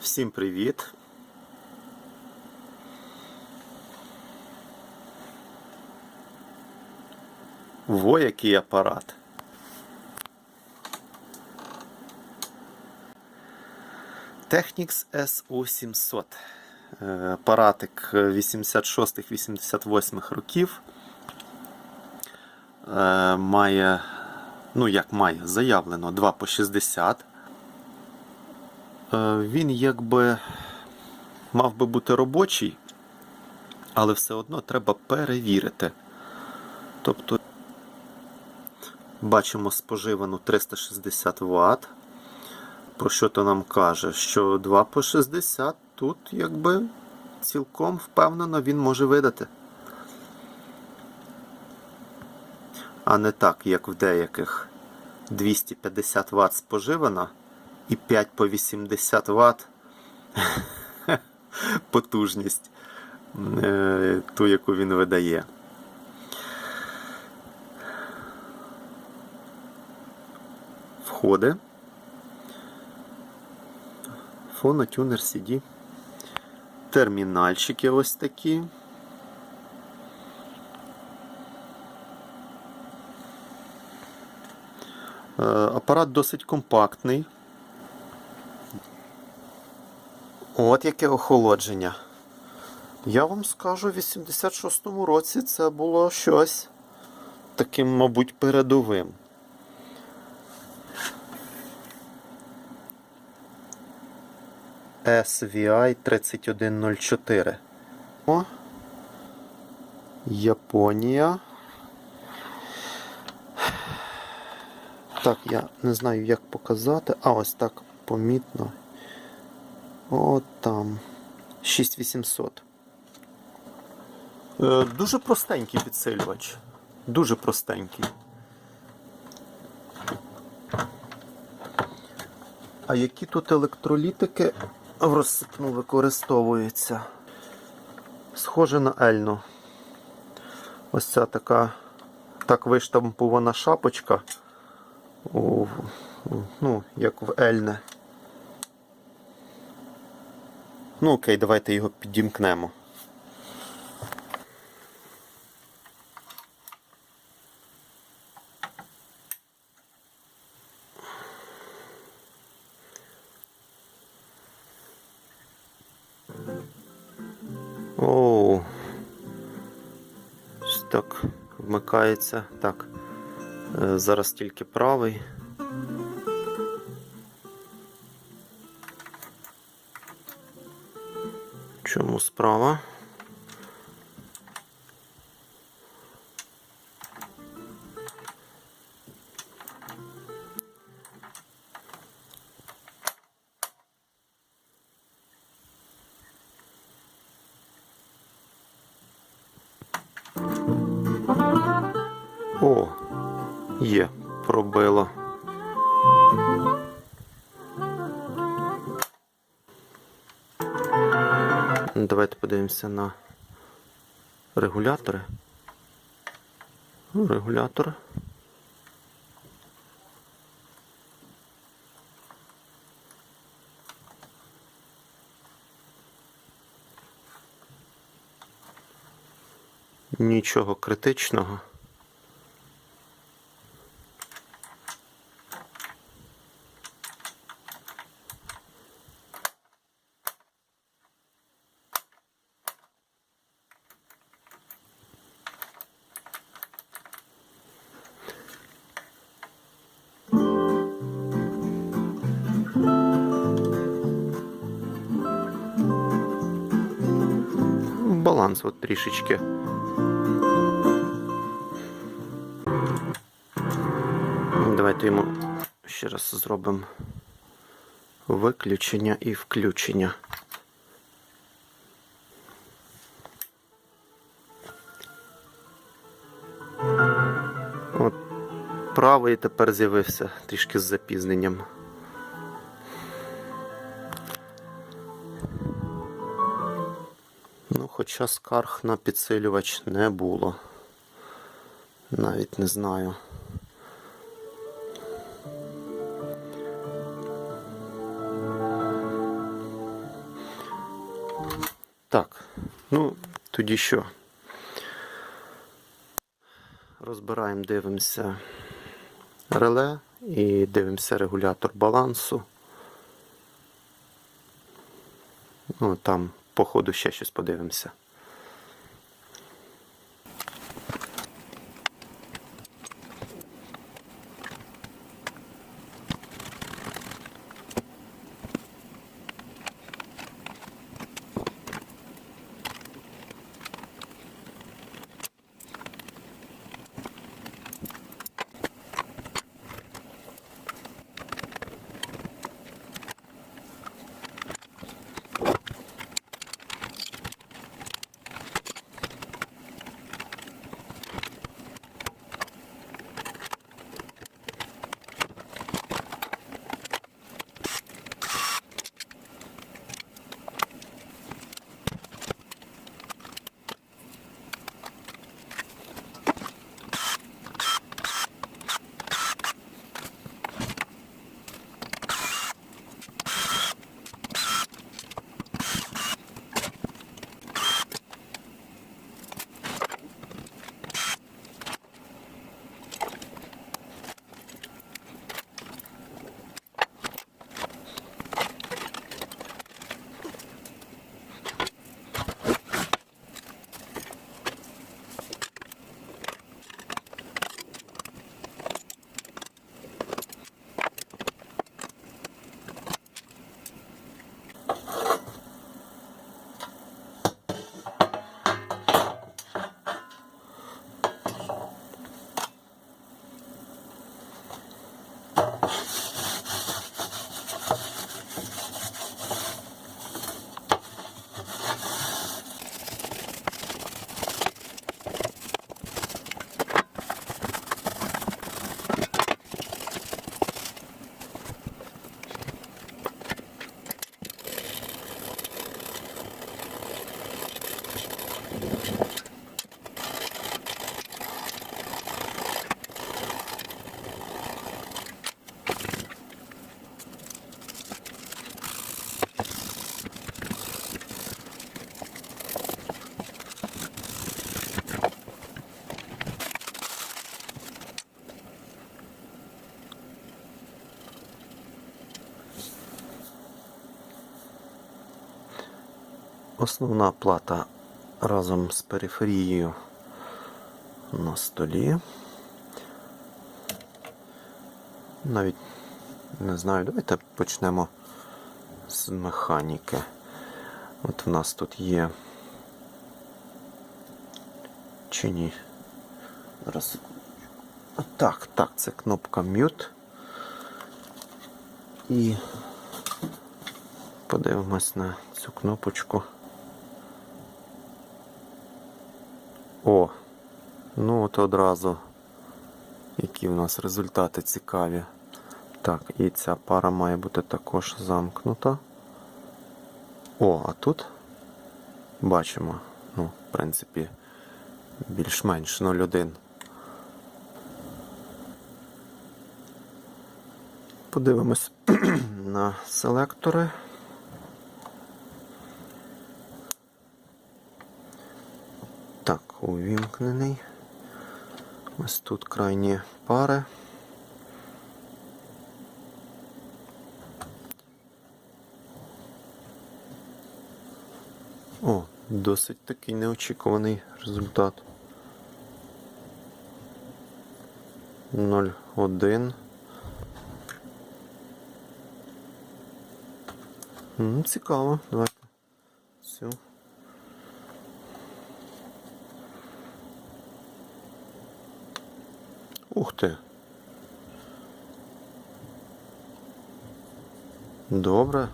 Всім привіт! Во який апарат. Technics SU700. Е, Апаратик 86-88 років. Е, Має, ну як має, заявлено 2 по 60. Е, Він якби мав би бути робочий, але все одно треба перевірити. Тобто бачимо споживану 360 Вт. Про що то нам каже? Що 2 по 60 тут якби цілком впевнено він може видати. А не так, як в деяких 250 Вт споживано і 5 по 80 Вт потужність, е, ту, яку він видає. Входи. Фонотюнер CD. Термінальчики ось такі. Е, Апарат досить компактний. От яке охолодження. Я вам скажу, в 86-му році це було щось таким, мабуть, передовим. SVI 3104. О, Японія. Так, я не знаю, як показати. А, ось так помітно. От там. 6800. Е, Дуже простенький підсилювач. Дуже простенький. А які тут електролітики в розсипну використовуються? Схоже на Ельну. Ось ця така так виштампована шапочка. У, ну, як в Ельне. Ну окей, давайте його підімкнемо. Ось Так, вмикається. Так. Е, Зараз тільки правий. Чому справа? О, є, пробило. Давайте подивимося на регулятори. Ну, Регулятор. Нічого критичного. Баланс от трішечки. Давайте йому ще раз зробимо виключення і включення. От правий тепер з'явився трішки з запізненням. Хоча скарг на підсилювач не було. Навіть не знаю. Так, ну, тоді що? Розбираємо, дивимося реле і дивимося регулятор балансу. Ну, там, по ходу ще щось подивимося. Основна плата разом з периферією на столі. Навіть не знаю, давайте почнемо з механіки. От в нас тут є. Чи ні? Зараз. Так, так, це кнопка Mute. І подивимось на цю кнопочку. О, ну от одразу, які у нас результати цікаві. Так, і ця пара має бути також замкнута. О, а тут бачимо, ну, в принципі, більш-менш 0,1. Подивимось на селектори. Так, увімкнений. Ось тут крайні пари. О, досить такий неочікуваний результат. 0,1. М, Цікаво, давайте. Цю. ти. Добре.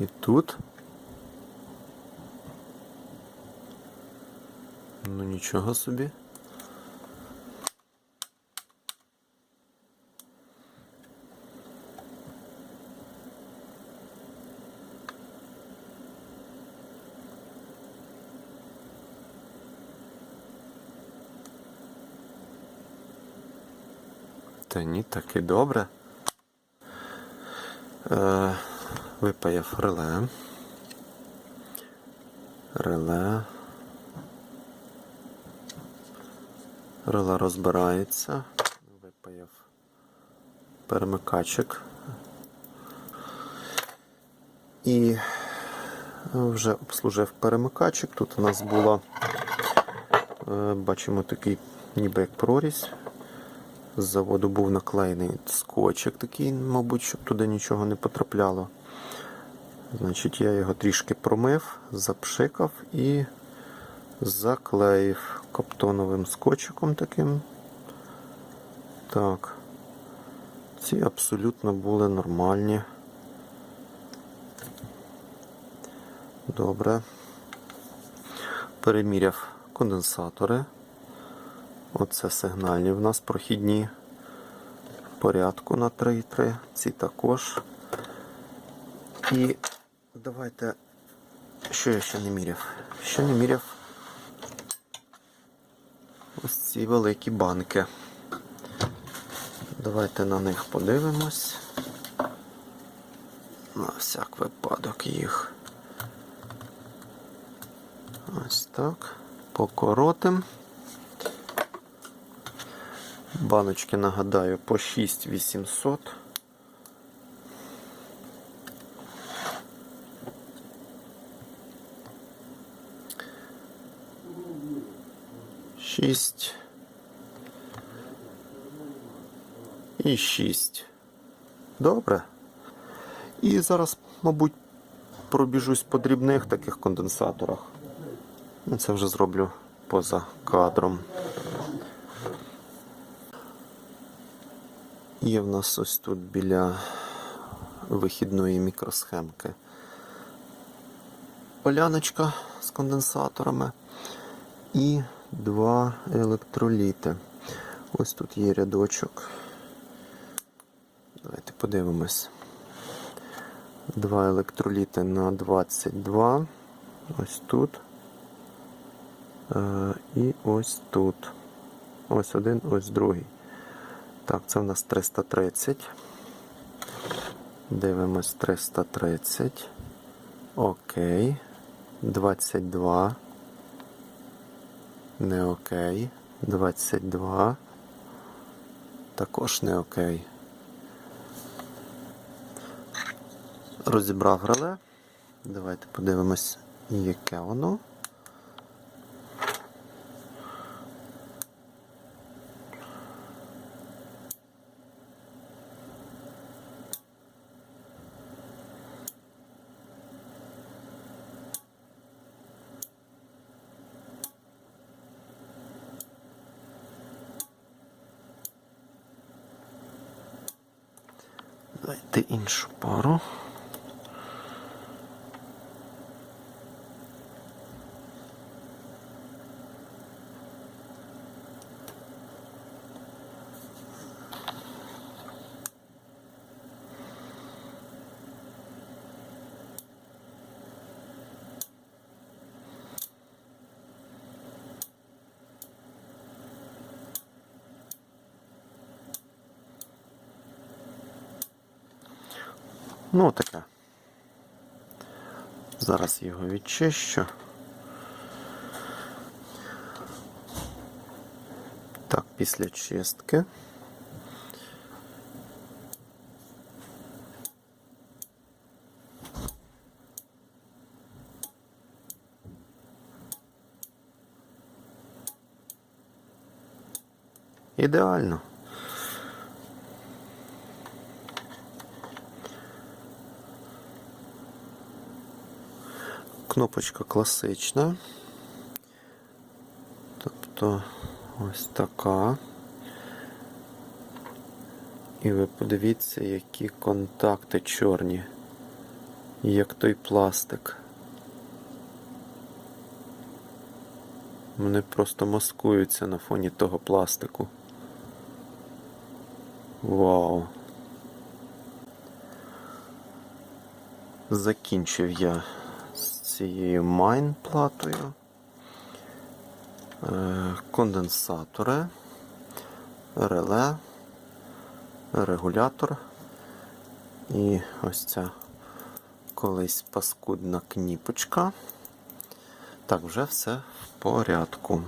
І тут. Ну нічого собі. Та ні, так і добре. Е, випаяв реле. Реле. Реле розбирається. Випаяв перемикачик. І вже обслужив перемикачик. Тут у нас була, е, бачимо такий ніби як прорізь. З заводу був наклеєний скотчик такий, мабуть, щоб туди нічого не потрапляло. Значить, я його трішки промив, запшикав і заклеїв коптоновим скотчиком таким. Так. Ці абсолютно були нормальні. Добре. Переміряв конденсатори. Оце сигнальні в нас прохідні. Порядку на 3,3. Ці також. І давайте, що я ще не міряв? Ще не міряв ось ці великі банки. Давайте на них подивимось. На всяк випадок їх. Ось так. Покоротим. Баночки, нагадаю, по 6800. Шість. І шість. Добре. І зараз, мабуть, пробіжусь по дрібних таких конденсаторах. Ну, Це вже зроблю поза кадром. Є в нас ось тут біля вихідної мікросхемки поляночка з конденсаторами і два електроліти. Ось тут є рядочок. Давайте подивимось. Два електроліти на 22. Ось тут. Е, І ось тут. Ось один, ось другий. Так, це у нас 330. Дивимось 330. Окей. 22. Не окей. 22. Також не окей. Розібрав реле. Давайте подивимось, яке воно. Давайте іншу пару. Ну, таке. Зараз його відчищу. Так, після чистки. Ідеально. Кнопочка класична. Тобто ось така. І ви подивіться, які контакти чорні, як той пластик. Вони просто маскуються на фоні того пластику. Вау! Закінчив я цією майн-платою. Е, Конденсатори, реле, регулятор. І ось ця колись паскудна кніпочка. Так, вже все в порядку.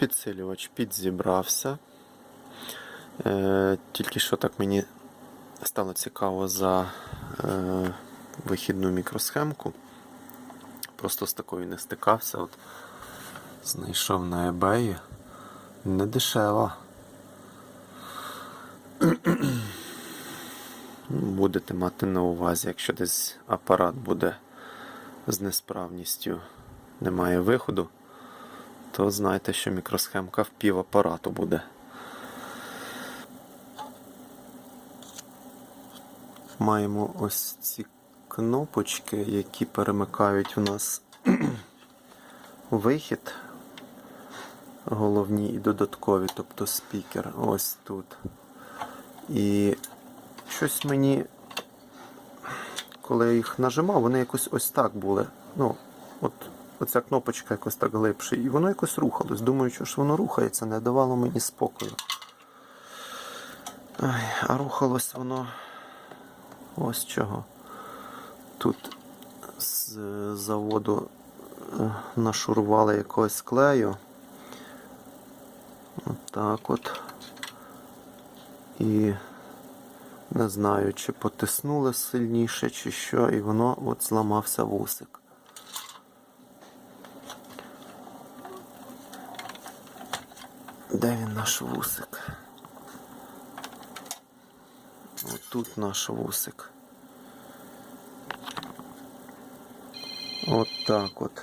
Підсилювач підзібрався. Е, тільки що так мені стало цікаво за е, вихідну мікросхемку. Просто з такою не стикався. От знайшов на eBay. Не дешева. Будете мати на увазі, якщо десь апарат буде з несправністю, немає виходу, то знайте, що мікросхемка в пів апарату буде. Маємо ось ці кнопочки, які перемикають у нас вихід. Головні і додаткові, тобто спікер ось тут. І щось мені, коли я їх нажимав, вони якось ось так були. Ну, от оця кнопочка якось так глибше. І воно якось рухалось. Думаю, що ж воно рухається, не давало мені спокою. Ай, а рухалось воно ось чого. Тут з заводу е, нашурували якогось клею. Отак от. І не знаю, чи потиснули сильніше, чи що, і воно от зламався вусик. Де він наш вусик? Отут наш вусик. От так от.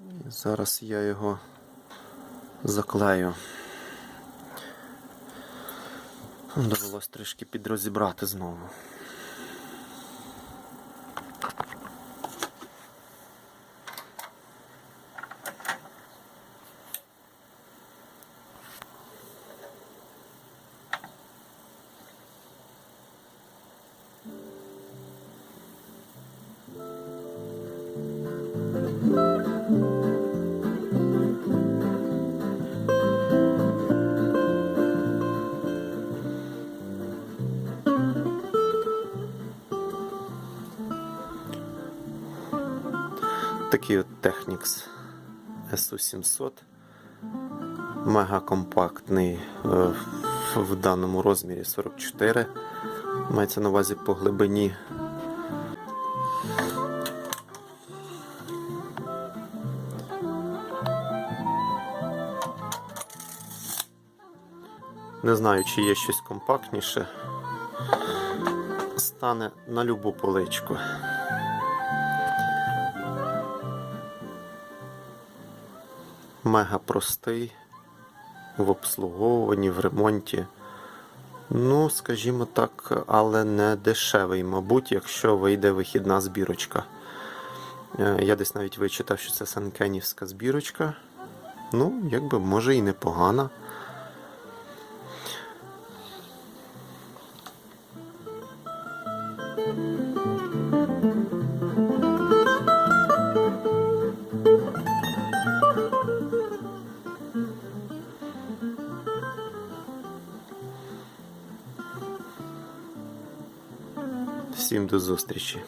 І зараз я його заклею. Довелось трішки підрозібрати знову. такий от Technics SU700. Мегакомпактний е, в даному розмірі 44. Мається на увазі по глибині. Не знаю, чи є щось компактніше. Стане на любу поличку. Мега простий в обслуговуванні, в ремонті. Ну, скажімо так, але не дешевий, мабуть, якщо вийде вихідна збірочка. Е, Я десь навіть вичитав, що це Санкенівська збірочка. Ну, якби може і непогана. Зустрічі.